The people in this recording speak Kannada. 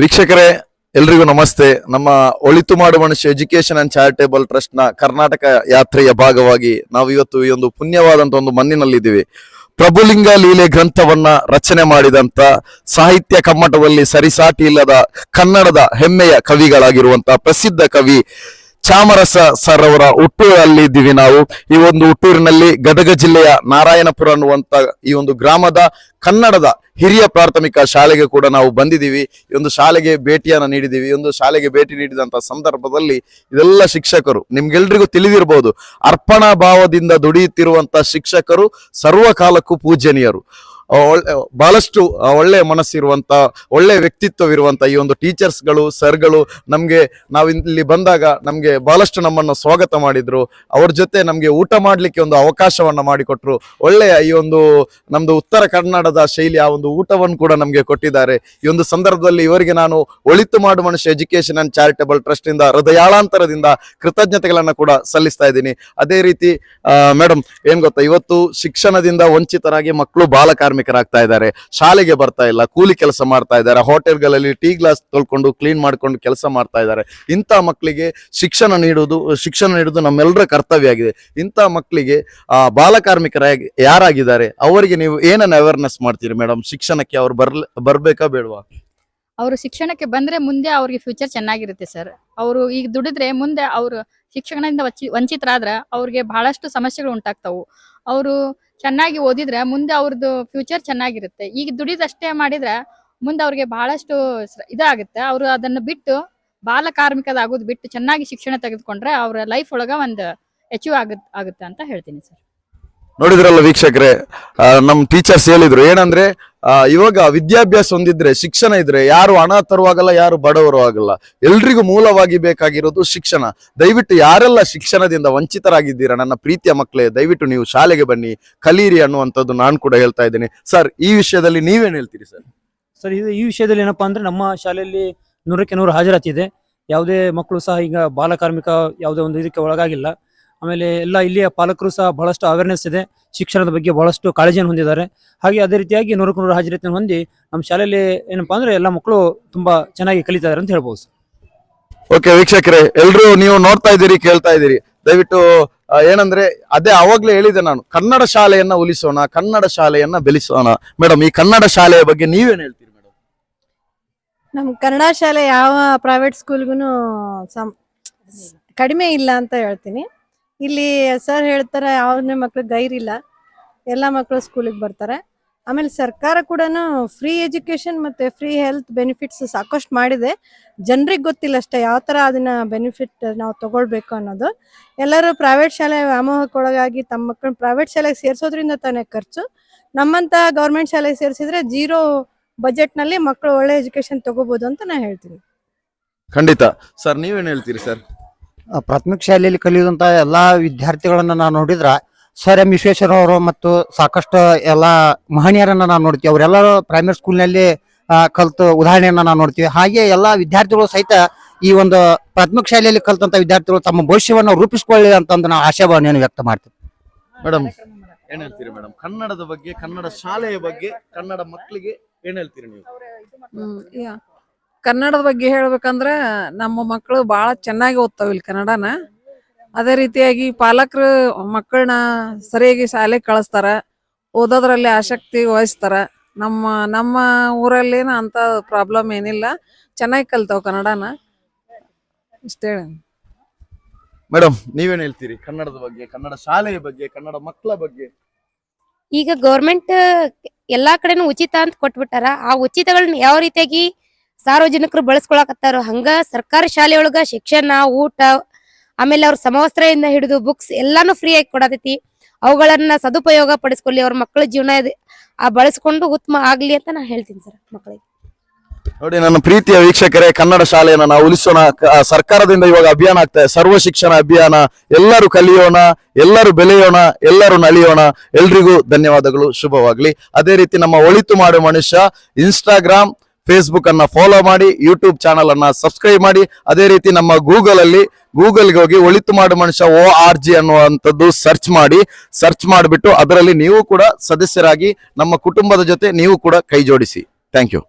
ವೀಕ್ಷಕರೇ, ಎಲ್ರಿಗೂ ನಮಸ್ತೆ. ನಮ್ಮ ಒಳಿತು ಮಾಡುವ ಮನುಷ್ಯ ಎಜುಕೇಶನ್ ಅಂಡ್ ಚಾರಿಟೇಬಲ್ ಟ್ರಸ್ಟ್ನ ಕರ್ನಾಟಕ ಯಾತ್ರೆಯ ಭಾಗವಾಗಿ ನಾವು ಇವತ್ತು ಈ ಒಂದು ಪುಣ್ಯವಾದಂತ ಒಂದು ಮಣ್ಣಿನಲ್ಲಿದ್ದೀವಿ. ಪ್ರಭುಲಿಂಗ ಲೀಲೆ ಗ್ರಂಥವನ್ನ ರಚನೆ ಮಾಡಿದಂತ ಸಾಹಿತ್ಯ ಕಮ್ಮಟದಲ್ಲಿ ಸರಿಸಾಟಿ ಇಲ್ಲದ ಕನ್ನಡದ ಹೆಮ್ಮೆಯ ಕವಿಗಳಾಗಿರುವಂತ ಪ್ರಸಿದ್ಧ ಕವಿ ಚಾಮರಸ ಸರ್ ಅವರ ಹುಟ್ಟೂರಲ್ಲಿ ಇದ್ದೀವಿ ನಾವು. ಈ ಒಂದು ಹುಟ್ಟೂರಿನಲ್ಲಿ ಗದಗ ಜಿಲ್ಲೆಯ ನಾರಾಯಣಪುರ ಅನ್ನುವಂತ ಈ ಒಂದು ಗ್ರಾಮದ ಕನ್ನಡದ ಹಿರಿಯ ಪ್ರಾಥಮಿಕ ಶಾಲೆಗೆ ಕೂಡ ನಾವು ಬಂದಿದ್ದೀವಿ. ಈ ಒಂದು ಶಾಲೆಗೆ ಭೇಟಿಯನ್ನು ನೀಡಿದ್ದೀವಿ. ಒಂದು ಶಾಲೆಗೆ ಭೇಟಿ ನೀಡಿದಂತ ಸಂದರ್ಭದಲ್ಲಿ ಇದೆಲ್ಲ ಶಿಕ್ಷಕರು, ನಿಮ್ಗೆಲ್ರಿಗೂ ತಿಳಿದಿರಬಹುದು ಅರ್ಪಣಾ ಭಾವದಿಂದ ದುಡಿಯುತ್ತಿರುವಂತಹ ಶಿಕ್ಷಕರು ಸರ್ವಕಾಲಕ್ಕೂ ಪೂಜನೀಯರು ಬಹಳಷ್ಟು ಒಳ್ಳೆಯ ಒಳ್ಳೆ ಒಳ್ಳೆಯ ಒಳ್ಳೆ ವ್ಯಕ್ತಿತ್ವವಿರುವಂತ ಈ ಒಂದು ಟೀಚರ್ಸ್ಗಳು, ಸರ್ಗಳು ನಮ್ಗೆ ನಾವು ಇಲ್ಲಿ ಬಂದಾಗ ನಮ್ಗೆ ಬಹಳಷ್ಟು ನಮ್ಮನ್ನು ಸ್ವಾಗತ ಮಾಡಿದ್ರು. ಅವ್ರ ಜೊತೆ ನಮ್ಗೆ ಊಟ ಮಾಡ್ಲಿಕ್ಕೆ ಒಂದು ಅವಕಾಶವನ್ನ ಮಾಡಿಕೊಟ್ರು. ಒಳ್ಳೆಯ ಈ ಒಂದು, ನಮ್ದು ಉತ್ತರ ಕನ್ನಡದ ಶೈಲಿ, ಆ ಒಂದು ಊಟವನ್ನು ಕೂಡ ನಮ್ಗೆ ಕೊಟ್ಟಿದ್ದಾರೆ. ಈ ಒಂದು ಸಂದರ್ಭದಲ್ಲಿ ಇವರಿಗೆ ನಾನು ಒಳಿತು ಮಾಡು ಮನುಷ್ಯ ಎಜುಕೇಶನ್ ಅಂಡ್ ಚಾರಿಟಬಲ್ ಟ್ರಸ್ಟ್ ಇಂದ ಹೃದಯಾಳಾಂತರದಿಂದ ಕೃತಜ್ಞತೆಗಳನ್ನ ಕೂಡ ಸಲ್ಲಿಸ್ತಾ ಇದ್ದೀನಿ. ಅದೇ ರೀತಿ ಮೇಡಮ್ ಏನ್ ಗೊತ್ತಾ? ಇವತ್ತು ಶಿಕ್ಷಣದಿಂದ ವಂಚಿತರಾಗಿ ಮಕ್ಕಳು ಬಾಲ ಕಾರ್ಮಿಕರಾಗ್ತಾ ಇದ್ದಾರೆ, ಶಾಲೆಗೆ ಬರ್ತಾ ಇಲ್ಲ, ಕೂಲಿ ಕೆಲಸ ಮಾಡ್ತಾ ಇದ್ದಾರೆ, ಹೋಟೆಲ್ಗಳಲ್ಲಿ ಟೀ ಗ್ಲಾಸ್ ತೊಳ್ಕೊಂಡು ಕ್ಲೀನ್ ಮಾಡ್ಕೊಂಡು ಕೆಲಸ ಮಾಡ್ತಾ ಇದ್ದಾರೆ. ಇಂಥ ಮಕ್ಕಳಿಗೆ ಶಿಕ್ಷಣ ನೀಡುವುದು ಶಿಕ್ಷಣ ನೀಡುವುದು ನಮ್ಮೆಲ್ಲರ ಕರ್ತವ್ಯ ಆಗಿದೆ ಇಂಥ ಮಕ್ಕಳಿಗೆ, ಆ, ಬಾಲ ಕಾರ್ಮಿಕರಾಗಿ ಯಾರಾಗಿದ್ದಾರೆ, ಅವರಿಗೆ ನೀವು ಏನನ್ನ ಅವೇರ್ನೆಸ್ ಮಾಡ್ತೀರಿ ಮೇಡಮ್ ಶಿಕ್ಷಣಕ್ಕೆ ಅವ್ರು ಬರ್ಲ, ಬರ್ಬೇಕಾ ಬೇಡವಾ? ಅವರು ಶಿಕ್ಷಣಕ್ಕೆ ಬಂದ್ರೆ ಮುಂದೆ ಅವ್ರಿಗೆ ಫ್ಯೂಚರ್ ಚೆನ್ನಾಗಿರುತ್ತೆ ಸರ್ ಅವರು ಈಗ ದುಡಿದ್ರೆ ಮುಂದೆ ಅವರು ಶಿಕ್ಷಣದಿಂದ ವಂಚಿ- ವಂಚಿತರಾದ್ರೆ ಅವ್ರಿಗೆ ಬಹಳಷ್ಟು ಸಮಸ್ಯೆಗಳು ಉಂಟಾಗ್ತಾವು. ಅವರು ಚೆನ್ನಾಗಿ ಓದಿದ್ರೆ ಮುಂದೆ ಅವ್ರದ್ದು ಫ್ಯೂಚರ್ ಚೆನ್ನಾಗಿರುತ್ತೆ. ಈಗ ದುಡಿದಷ್ಟೇ ಮಾಡಿದ್ರೆ ಮುಂದೆ ಅವ್ರಿಗೆ ಬಹಳಷ್ಟು ಇದಾಗುತ್ತೆ. ಅವರು ಅದನ್ನು ಬಿಟ್ಟು ಬಾಲ ಕಾರ್ಮಿಕದಾಗೋದು ಬಿಟ್ಟು ಚೆನ್ನಾಗಿ ಶಿಕ್ಷಣ ತೆಗೆದುಕೊಂಡ್ರೆ ಅವರ ಲೈಫ್ ಒಳಗ ಒಂದು ಅಚೀವ್ ಆಗುತ್ತೆ ಆಗುತ್ತೆ ಅಂತ ಹೇಳ್ತೀನಿ ಸರ್. ನೋಡಿದ್ರಲ್ಲ ವೀಕ್ಷಕರೇ ನಮ್ಮ ನಮ್ ಟೀಚರ್ಸ್ ಹೇಳಿದ್ರು, ಏನಂದ್ರೆ ಇವಾಗ ವಿದ್ಯಾಭ್ಯಾಸ ಹೊಂದಿದ್ರೆ ಶಿಕ್ಷಣ ಇದ್ರೆ ಯಾರು ಹಣ ತರುವಾಗಲ್ಲ ಯಾರು ಬಡವರು ಆಗಲ್ಲ. ಎಲ್ರಿಗೂ ಮೂಲವಾಗಿ ಬೇಕಾಗಿರೋದು ಶಿಕ್ಷಣ. ದಯವಿಟ್ಟು ಯಾರೆಲ್ಲ ಶಿಕ್ಷಣದಿಂದ ವಂಚಿತರಾಗಿದ್ದೀರಾ, ನನ್ನ ಪ್ರೀತಿಯ ಮಕ್ಕಳೇ, ದಯವಿಟ್ಟು ನೀವು ಶಾಲೆಗೆ ಬನ್ನಿ, ಕಲೀರಿ ಅನ್ನುವಂಥದ್ದು ನಾನು ಕೂಡ ಹೇಳ್ತಾ ಇದ್ದೀನಿ. ಸರ್, ಈ ವಿಷಯದಲ್ಲಿ ನೀವೇನು ಹೇಳ್ತೀರಿ ಸರ್? ಸರ್, ಇದು ಈ ವಿಷಯದಲ್ಲಿ ಏನಪ್ಪಾ ಅಂದ್ರೆ ನಮ್ಮ ಶಾಲೆಯಲ್ಲಿ ನೂರಕ್ಕೆ ನೂರು ಹಾಜರಾತಿ ಇದೆ ಯಾವುದೇ ಮಕ್ಕಳು ಸಹ ಈಗ ಬಾಲಕಾರ್ಮಿಕ ಯಾವುದೇ ಒಂದು ಇದಕ್ಕೆ ಒಳಗಾಗಿಲ್ಲ. ಆಮೇಲೆ ಎಲ್ಲ ಇಲ್ಲಿಯ ಪಾಲಕರು ಸಹ ಬಹಳಷ್ಟು ಅವೇರ್ನೆಸ್ ಇದೆ. ಶಿಕ್ಷಣದ ಬಗ್ಗೆ ಬಹಳಷ್ಟು ಕಾಳಜಿಯನ್ನು ಹೊಂದಿದ್ದಾರೆ. ಹಾಗೆ ಅದೇ ರೀತಿಯಾಗಿ ನೂರಕ್ಕೆ ನೂರು ಹಾಜರಾತಿಯನ್ನು ಹೊಂದಿ ನಮ್ಮ ಶಾಲೆಯಲ್ಲಿ ಏನಪ್ಪಾ ಅಂದ್ರೆ ಎಲ್ಲ ಮಕ್ಕಳು ತುಂಬಾ ಚೆನ್ನಾಗಿ ಕಲಿತಿದ್ದಾರೆ ಅಂತ ಹೇಳ್ಬೋದು ಸರ್. ಓಕೆ ವೀಕ್ಷಕರೇ ಎಲ್ಲರೂ ನೀವು ನೋಡ್ತಾ ಇದ್ದೀರಿ ಕೇಳ್ತಾ ಇದ್ದೀರಿ. ದಯವಿಟ್ಟು ಏನಂದ್ರೆ ಅದೇ ಅವಾಗ್ಲೇ ಹೇಳಿದೆ ನಾನು ಕನ್ನಡ ಶಾಲೆಯನ್ನ ಉಳಿಸೋಣ ಕನ್ನಡ ಶಾಲೆಯನ್ನ ಬೆಳೆಸೋಣ. ಮೇಡಮ್ ಈ ಕನ್ನಡ ಶಾಲೆಯ ಬಗ್ಗೆ ನೀವೇನು ಹೇಳ್ತೀರಿ ಮೇಡಮ್? ನಮ್ ಕನ್ನಡ ಶಾಲೆ ಯಾವ ಪ್ರೈವೇಟ್ ಸ್ಕೂಲ್ಗೂ ಸಮ್ ಕಡಿಮೆ ಇಲ್ಲ ಅಂತ ಹೇಳ್ತೀನಿ. ಇಲ್ಲಿ ಸರ್ ಹೇಳ್ತಾರೆ ಯಾವನೇ ಮಕ್ಳು ಗೈರಿಲ್ಲ ಎಲ್ಲ ಮಕ್ಕಳು ಸ್ಕೂಲಿಗೆ ಬರ್ತಾರೆ. ಆಮೇಲೆ ಸರ್ಕಾರ ಕೂಡ ಫ್ರೀ ಎಜುಕೇಶನ್ ಮತ್ತೆ ಫ್ರೀ ಹೆಲ್ತ್ ಬೆನಿಫಿಟ್ಸ್ ಸಾಕಷ್ಟು ಮಾಡಿದೆ. ಜನರಿಗೆ ಗೊತ್ತಿಲ್ಲ ಅಷ್ಟೇ ಯಾವ ಥರ ಅದನ್ನ ಬೆನಿಫಿಟ್ ನಾವು ತಗೊಳ್ಬೇಕು ಅನ್ನೋದು. ಎಲ್ಲರೂ ಪ್ರೈವೇಟ್ ಶಾಲೆ ವ್ಯಾಮೋಹಕ್ಕೊಳಗಾಗಿ ತಮ್ಮ ಮಕ್ಕಳನ್ನ ಪ್ರೈವೇಟ್ ಶಾಲೆಗೆ ಸೇರಿಸೋದ್ರಿಂದ ತಾನೇ ಖರ್ಚು. ನಮ್ಮಂತ ಗೌರ್ಮೆಂಟ್ ಶಾಲೆಗೆ ಸೇರಿಸಿದ್ರೆ ಜೀರೋ ಬಜೆಟ್ನಲ್ಲಿ ಮಕ್ಕಳು ಒಳ್ಳೆ ಎಜುಕೇಶನ್ ತಗೋಬಹುದು ಅಂತ ನಾನು ಹೇಳ್ತೀನಿ. ಖಂಡಿತ. ಸರ್ ನೀವೇನು ಹೇಳ್ತೀರಿ ಸರ್ ಪ್ರಾಥಮಿಕ ಶಾಲೆಯಲ್ಲಿ ಕಲಿಯುವಂತ ಎಲ್ಲಾ ವಿದ್ಯಾರ್ಥಿಗಳನ್ನ ನಾವು ನೋಡಿದ್ರ ಸರ್ ಎಂ ವಿಶ್ವೇಶ್ವರ ಅವರು ಮತ್ತು ಸಾಕಷ್ಟು ಎಲ್ಲಾ ಮಹನೀಯರನ್ನ ನಾವು ನೋಡ್ತೀವಿ. ಅವರೆಲ್ಲರೂ ಪ್ರೈಮರಿ ಸ್ಕೂಲ್ನಲ್ಲಿ ಕಲ್ತು ಉದಾಹರಣೆಯನ್ನ ನಾವು ನೋಡ್ತೀವಿ. ಹಾಗೆ ಎಲ್ಲಾ ವಿದ್ಯಾರ್ಥಿಗಳು ಸಹಿತ ಈ ಒಂದು ಪ್ರಾಥಮಿಕ ಶಾಲೆಯಲ್ಲಿ ಕಲ್ತಂತ ವಿದ್ಯಾರ್ಥಿಗಳು ತಮ್ಮ ಭವಿಷ್ಯವನ್ನು ರೂಪಿಸಿಕೊಳ್ಳಿ ಅಂತಂದು ನಾವು ಆಶಾಭಾವನೆಯನ್ನು ವ್ಯಕ್ತ ಮಾಡ್ತೀವಿ. ಮೇಡಮ್ ಏನ್ ಹೇಳ್ತೀರಿ ಮೇಡಮ್ ಕನ್ನಡದ ಬಗ್ಗೆ ಕನ್ನಡ ಶಾಲೆಯ ಬಗ್ಗೆ ಕನ್ನಡ ಮಕ್ಕಳಿಗೆ ಏನ್ ಹೇಳ್ತೀರಿ ನೀವು. ಕನ್ನಡದ ಬಗ್ಗೆ ಹೇಳ್ಬೇಕಂದ್ರ ನಮ್ಮ ಮಕ್ಕಳು ಬಹಳ ಚೆನ್ನಾಗಿ ಓದ್ತಾವ ಇಲ್ಲಿ ಕನ್ನಡನ. ಅದೇ ರೀತಿಯಾಗಿ ಪಾಲಕರು ಮಕ್ಕಳನ್ನ ಸರಿಯಾಗಿ ಶಾಲೆಗೆ ಕಳಿಸ್ತಾರ ಓದೋದ್ರಲ್ಲಿ ಆಸಕ್ತಿ ವಹಿಸ್ತಾರ. ನಮ್ಮ ನಮ್ಮ ಊರಲ್ಲೇನು ಅಂತ ಪ್ರಾಬ್ಲಮ್ ಏನಿಲ್ಲ. ಚೆನ್ನಾಗಿ ಕಲ್ತಾವ ಕನ್ನಡನ. ಇಷ್ಟೇ ಮೇಡಮ್ ನೀವೇನ್ ಹೇಳ್ತೀರಿ? ಕನ್ನಡದ ಬಗ್ಗೆ ಕನ್ನಡ ಶಾಲೆಯ ಬಗ್ಗೆ ಕನ್ನಡ ಮಕ್ಕಳ ಬಗ್ಗೆ? ಈಗ ಗೌರ್ಮೆಂಟ್ ಎಲ್ಲಾ ಕಡೆನೂ ಉಚಿತ ಅಂತ ಕೊಟ್ಬಿಟ್ಟಾರ. ಆ ಉಚಿತಗಳನ್ನ ಯಾವ ರೀತಿಯಾಗಿ ಸಾರ್ವಜನಿಕರು ಬಳಸ್ಕೊಳಕತ್ತಾರೋ. ಹಂಗ ಸರ್ಕಾರಿ ಶಾಲೆಯೊಳಗ ಶಿಕ್ಷಣ, ಊಟ, ಆಮೇಲೆ ಅವ್ರ ಸಮವಸ್ತ್ರದಿಂದ ಹಿಡಿದು ಬುಕ್ಸ್ ಎಲ್ಲಾನು ಫ್ರೀ ಆಗಿ ಕೊಡತೈತಿ. ಅವುಗಳನ್ನ ಸದುಪಯೋಗ ಪಡಿಸ್ಕೊಳ್ಳಿ ಅವ್ರ ಮಕ್ಕಳ ಜೀವನ ಆ ಬಳಸ್ಕೊಂಡು ಉತ್ತಮ ಆಗ್ಲಿ ಅಂತ ನಾ ಹೇಳ್ತೀನಿ ಸರ್ ಮಕ್ಕಳಿಗೆ ನೋಡಿ, ನನ್ನ ಪ್ರೀತಿಯ ವೀಕ್ಷಕರೇ, ಕನ್ನಡ ಶಾಲೆಯನ್ನ ನಾವು ಉಳಿಸೋಣ. ಸರ್ಕಾರದಿಂದ ಇವಾಗ ಅಭಿಯಾನ ಆಗ್ತಾ ಇದೆ. ಸರ್ವ ಶಿಕ್ಷಣ ಅಭಿಯಾನ. ಎಲ್ಲರೂ ಕಲಿಯೋಣ, ಎಲ್ಲರೂ ಬೆಳೆಯೋಣ, ಎಲ್ಲರೂ ನಲಿಯೋಣ. ಎಲ್ರಿಗೂ ಧನ್ಯವಾದಗಳು, ಶುಭವಾಗ್ಲಿ. ಅದೇ ರೀತಿ ನಮ್ಮ ಒಳಿತು ಮಾಡುವ ಮನುಷ್ಯ ಇನ್ಸ್ಟಾಗ್ರಾಮ್ ಫೇಸ್ಬುಕ್ ಅನ್ನ ಫಾಲೋ ಮಾಡಿ ಯೂಟ್ಯೂಬ್ ಚಾನಲ್ ಅನ್ನ ಸಬ್ಸ್ಕ್ರೈಬ್ ಮಾಡಿ. ಅದೇ ರೀತಿ ನಮ್ಮ ಗೂಗಲ್ ಅಲ್ಲಿ ಗೂಗಲ್ಗೆ ಹೋಗಿ ಒಳಿತು ಮಾಡು ಮನುಷ್ಯ ಓ ಆರ್ ಜಿ ಅನ್ನುವಂಥದ್ದು ಸರ್ಚ್ ಮಾಡಿ. ಸರ್ಚ್ ಮಾಡಿಬಿಟ್ಟು ಅದರಲ್ಲಿ ನೀವು ಕೂಡ ಸದಸ್ಯರಾಗಿ ನಮ್ಮ ಕುಟುಂಬದ ಜೊತೆ ನೀವು ಕೂಡ ಕೈ ಜೋಡಿಸಿ. Thank you